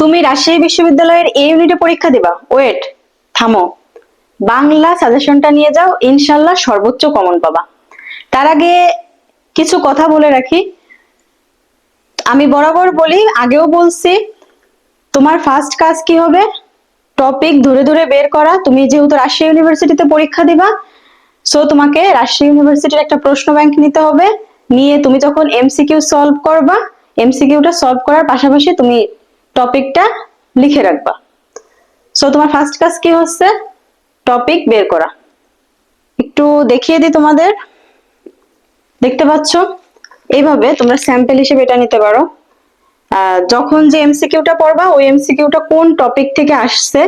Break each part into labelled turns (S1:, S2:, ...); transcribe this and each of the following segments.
S1: তুমি রাজশাহী বিশ্ববিদ্যালয়ের এই ইউনিটে পরীক্ষা দিবা। ওয়েট থামো। বাংলা সাজেশনটা নিয়ে যাও, ইনশাল্লাহ সর্বোচ্চ কমন পাবা। তার আগে কিছু কথা বলে রাখি। আমি বরাবর বলি, আগেও বলছি, তোমার ফার্স্ট কাজ কি হবে? টপিক ধরে ধরে বের করা। তুমি যেহেতু রাজশাহী ইউনিভার্সিটিতে পরীক্ষা দিবা সো তোমাকে রাজশাহী ইউনিভার্সিটির একটা প্রশ্ন ব্যাংক নিতে হবে। নিয়ে তুমি যখন এমসিকিউ সলভ করবা এমসিকিউটা সলভ করার পাশাপাশি তুমি টপিকটা লিখে রাখবা। সো তোমার ফার্স্ট কাজ কি হচ্ছে? টপিক বের করা। একটু দেখিয়ে দিই তোমাদের। দেখতে পাচ্ছ? এইভাবে তোমরা স্যাম্পল হিসেবে এটা নিতে পারো। যখন যে এমসিকিউটা পড়বা, ওই এমসিকিউটা কোন টপিক থেকে আসছে,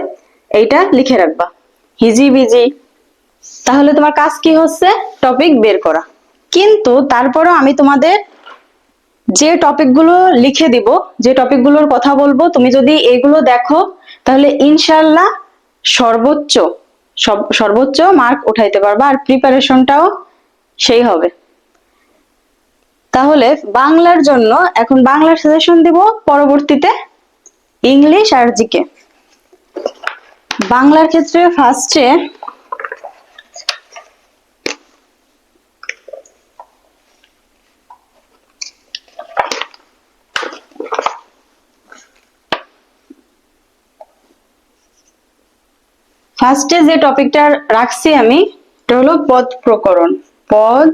S1: এইটা লিখে রাখবা। হিজি বিজি তাহলে তোমার কাজ কি হচ্ছে? টপিক বের করা। কিন্তু তারপরও আমি তোমাদের যে টপিকগুলো লিখে দিব, যে টপিকগুলোর কথা বলব, তুমি যদি এগুলো দেখো, তাহলে ইনশাল্লাহ সর্বোচ্চ সর্বোচ্চ মার্ক উঠাইতে পারবা আর প্রিপারেশনটাও সেই হবে। তাহলে বাংলার জন্য এখন বাংলার সাজেশন দিব পরবর্তীতে ইংলিশ আর জিকে। বাংলার ক্ষেত্রে ফার্স্টে ফার্স্টে যে টপিকটা রাখছি আমি, এটা হলো পদ প্রকরণ। পদ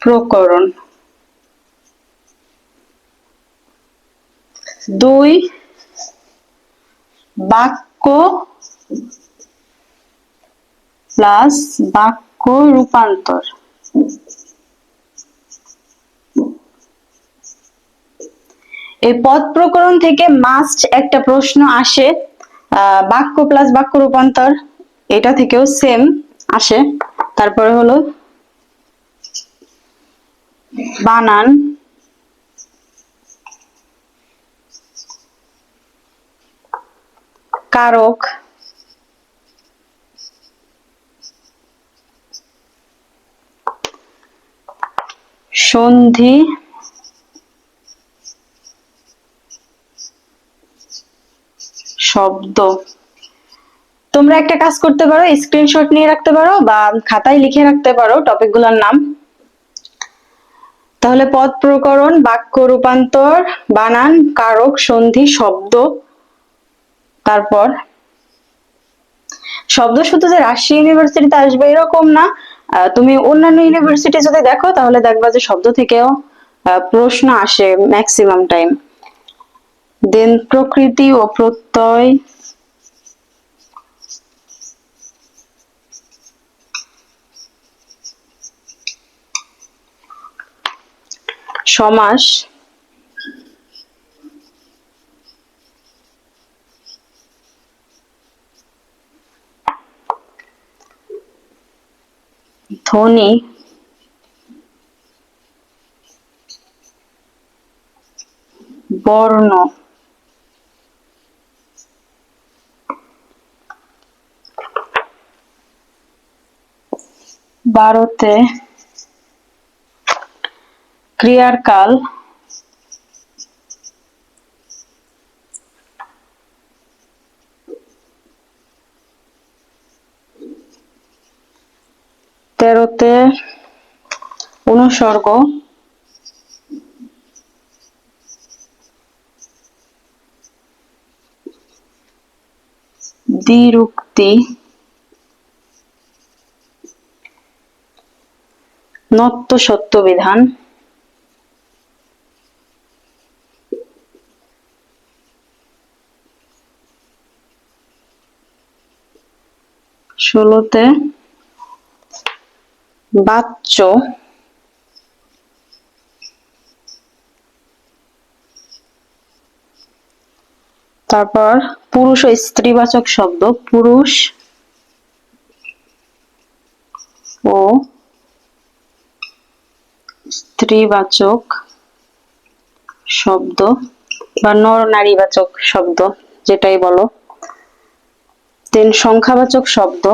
S1: প্রকরণ। দুই বাক্য প্লাস বাক্য রূপান্তর। এই পদ প্রকরণ থেকে মাস্ট একটা প্রশ্ন আসে। বাক্য প্লাস বাক্য রূপান্তর এটা থেকেও সেম আসে। তারপরে হলো বানান। কারক। সন্ধি। শব্দ। তোমরা একটা কাজ করতে পারো স্ক্রিনশট নিয়ে রাখতে পারো বা খাতায় লিখে রাখতে পারো টপিকগুলোর নাম। তাহলে পদ প্রকরণ, বাক্য রূপান্তর, বানান, কারক, সন্ধি, শব্দ। তারপর, শব্দ শুধু যে রাজশাহী ইউনিভার্সিটিতে আসবে এরকম না। তুমি অন্যান্য ইউনিভার্সিটি যদি দেখো, তাহলে দেখবা যে শব্দ থেকেও প্রশ্ন আসে ম্যাক্সিমাম টাইম দেন প্রকৃতি ও প্রত্যয়। সমাস। ধ্বনি। বর্ণ। বারোতে ক্রিয়ার কাল। তেরোতে অনুসর্গ। দ্বিরুক্তি। নত্য সত্য বিধান। ষোলোতে বাচ্চ তারপর পুরুষ ও স্ত্রীবাচক শব্দ পুরুষ ও স্ত্রীবাচক শব্দ বা নর নারীবাচক শব্দ যেটাই বলো। দেন সংখ্যাবাচক শব্দ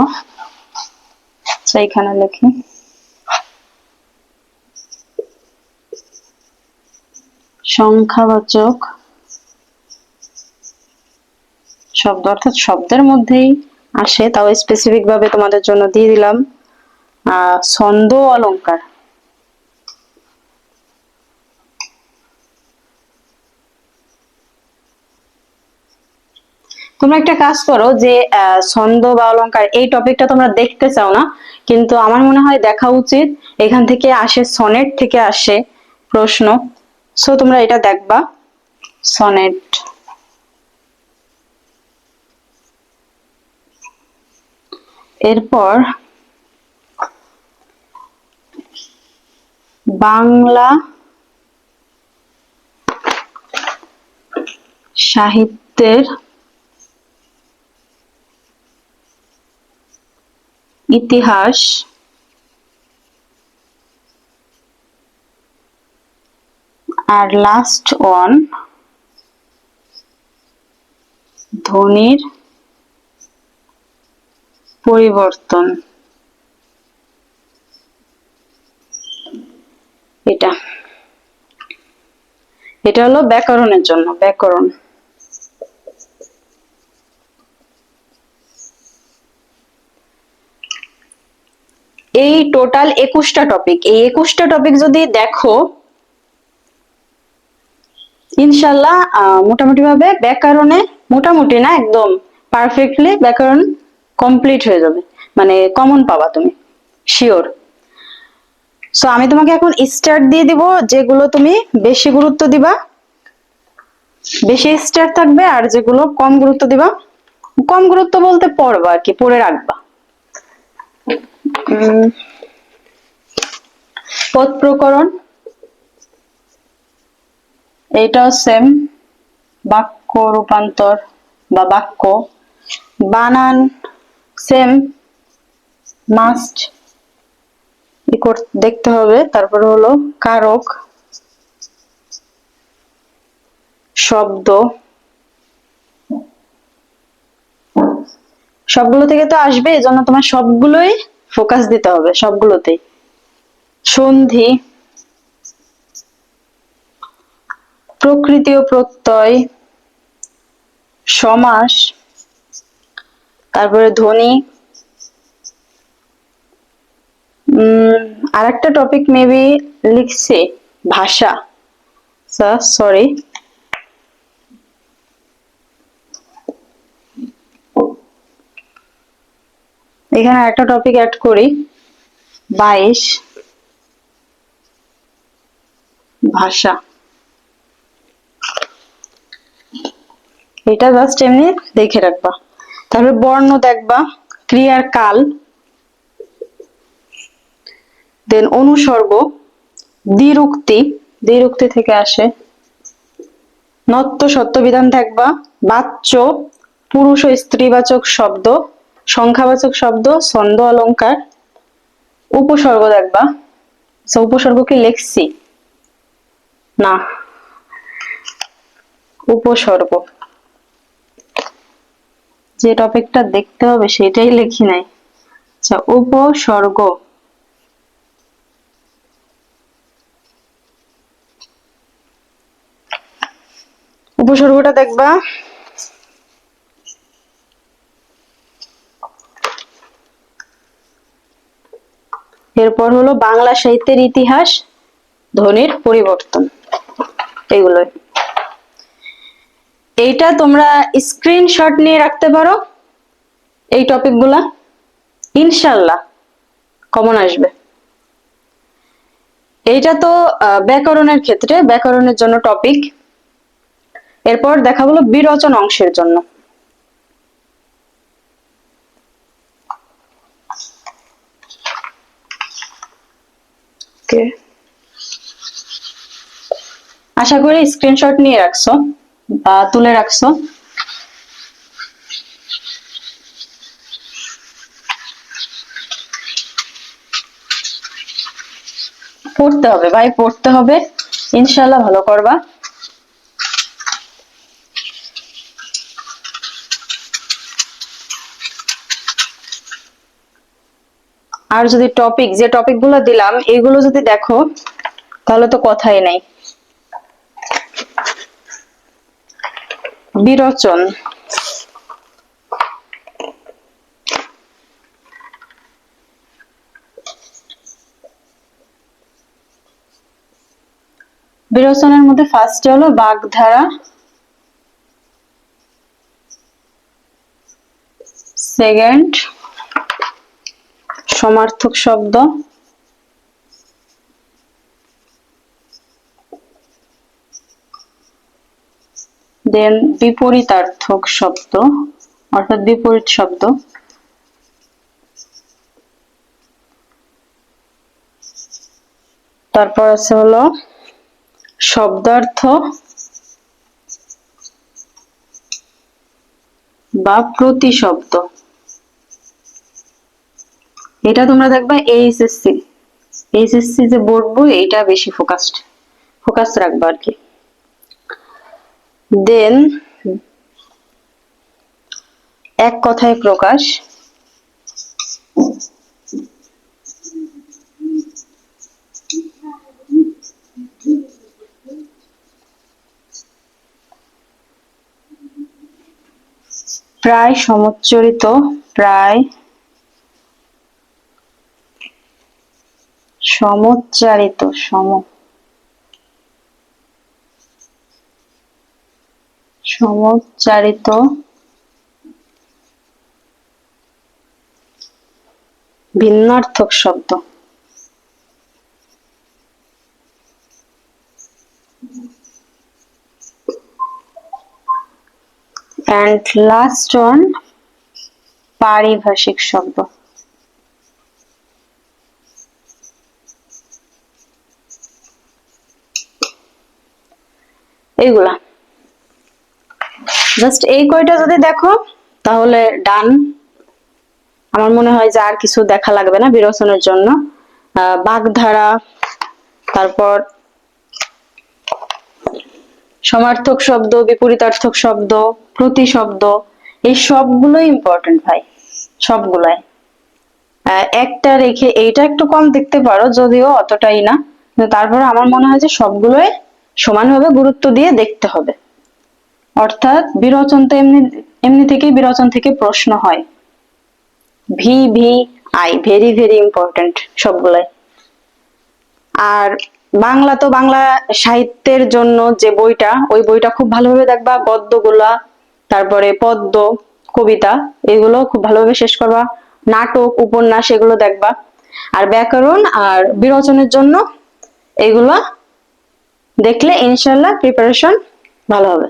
S1: আচ্ছা, এখানে লিখি। সংখ্যাবাচক শব্দ অর্থাৎ শব্দের মধ্যেই আসে তাও স্পেসিফিক ভাবে তোমাদের জন্য দিয়ে দিলাম। ছন্দ অলংকার। তোমরা একটা কাজ করো যে ছন্দ বা অলংকার এই টপিকটা তোমরা দেখতে চাও না, কিন্তু আমার মনে হয় দেখা উচিত এখান থেকে আসে, সনেট থেকে আসে প্রশ্ন। সো তোমরা এটা দেখবা, সনেট। এরপর, বাংলা সাহিত্যের ইতিহাস আর লাস্ট ওয়ান ধ্বনির পরিবর্তন। এটা। এটা হলো ব্যাকরণের জন্য ব্যাকরণ। এই টোটাল একুশটা টপিক এই একুশটা টপিক যদি দেখো, ইনশাল্লাহ মোটামুটি ভাবে ব্যাকরণে, মোটামুটি না, একদম পারফেক্টলি ব্যাকরণ কমপ্লিট হয়ে যাবে। মানে কমন পাবা তুমি শিওর সো আমি তোমাকে এখন স্টার্ট দিয়ে দিব, যেগুলো তুমি বেশি গুরুত্ব দিবা। বেশি স্টার থাকবে আর যেগুলো কম গুরুত্ব দিবা। কম গুরুত্ব বলতে পড়বা আর কি, পড়ে রাখবা। পদ প্রকরণ। এইটাও সেম বাক্য রূপান্তর বা বাক্য। বানান সেম মাস্ট দেখতে হবে। তারপরে হলো কারক, শব্দ। সবগুলো থেকে তো আসবে, এজন্য তোমার সবগুলোই ফোকাস দিতে হবে সবগুলোতেই। সন্ধি, প্রকৃতি ও প্রত্যয়, সমাস, তারপরে ধ্বনি আর একটা টপিক মেবি লিখছে, ভাষা। সরি এখানে একটা টপিক অ্যাড করি। বাইশ। ভাষা। এটা জাস্ট এমনি দেখে রাখবা। তারপরে বর্ণ দেখবা, ক্রিয়ার কাল। দেন অনুসর্গ, দ্বিরুক্তি। দ্বিরুক্তি থেকে আসে। নত্য সত্য বিধান দেখবা, বাচ্য, পুরুষ ও স্ত্রীবাচক শব্দ। সংখ্যাবাচক শব্দ, ছন্দ, অলংকার, উপসর্গ দেখবা। উপসর্গ কি লিখছি? না। উপসর্গ। যে টপিকটা দেখতে হবে সেটাই লিখি নাই। আচ্ছা উপসর্গ। উপসর্গটা দেখবা। এরপর হলো বাংলা সাহিত্যের ইতিহাস, ধ্বনির পরিবর্তন এগুলোই এইটা তোমরা স্ক্রিনশট নিয়ে রাখতে পারো, এই টপিকগুলা। ইনশাল্লাহ, কমন আসবে। এইটা তো ব্যাকরণের ক্ষেত্রে, ব্যাকরণের জন্য টপিক এরপর দেখা হলো বিরচন অংশের জন্য। ওকে। আশা করি স্ক্রিনশট নিয়ে রাখছো বা তুলে রাখছো। পড়তে হবে ভাই, পড়তে হবে। ইনশাল্লাহ ভালো করবা। আর যদি টপিক যে টপিকগুলো দিলাম, এগুলো যদি দেখো, তাহলে তো কথাই নাই। বিরচন। বিরচনের মধ্যে ফার্স্টে হলো বাগধারা। সেকেন্ড সমার্থক শব্দ। দেন বিপরীতার্থক শব্দ অর্থাৎ বিপরীত শব্দ। তারপর আছে হলো শব্দার্থ বা প্রতিশব্দ। এটা তোমরা দেখবা এইচএসসি এইচএসসি যে বোর্ড বই, এটা বেশি ফোকাসড ফোকাস রাখবা আর কি। দেন এক কথায় প্রকাশ। প্রায় সমচ্চরিত, প্রায় সমুচ্চারিত সম সমুচ্চারিত ভিন্নার্থক শব্দ। And last one পারিভাষিক শব্দ। এইগুলা। জাস্ট এই কয়টা যদি দেখো, তাহলে ডান আমার মনে হয় যে আর কিছু দেখা লাগবে না বিরোচনের জন্য। বাগধারা, তারপর সমার্থক শব্দ, বিপরীতার্থক শব্দ প্রতিশব্দ এই সবগুলোই ইম্পর্টেন্ট ভাই, সবগুলাই। একটা রেখে এইটা একটু কম দেখতে পারো, যদিও অতটাই না। তারপরে আমার মনে হয় যে সবগুলোই সমানভাবে গুরুত্ব দিয়ে দেখতে হবে। অর্থাৎ বিরোচন তো এমনি এমনি থেকেই বিরোচন থেকে প্রশ্ন হয়। V V I very very important সবগুলাই। আর বাংলা তো বাংলা সাহিত্যের জন্য যে বইটা, ওই বইটা খুব ভালোভাবে দেখবা গদ্যগুলা তারপরে পদ্য কবিতা, এগুলো খুব ভালোভাবে শেষ করবা। নাটক, উপন্যাস, এগুলো দেখবা। আর ব্যাকরণ আর বিরোচনের জন্য এগুলো দেখলে ইনশাল্লাহ প্রিপারেশন ভালো হবে।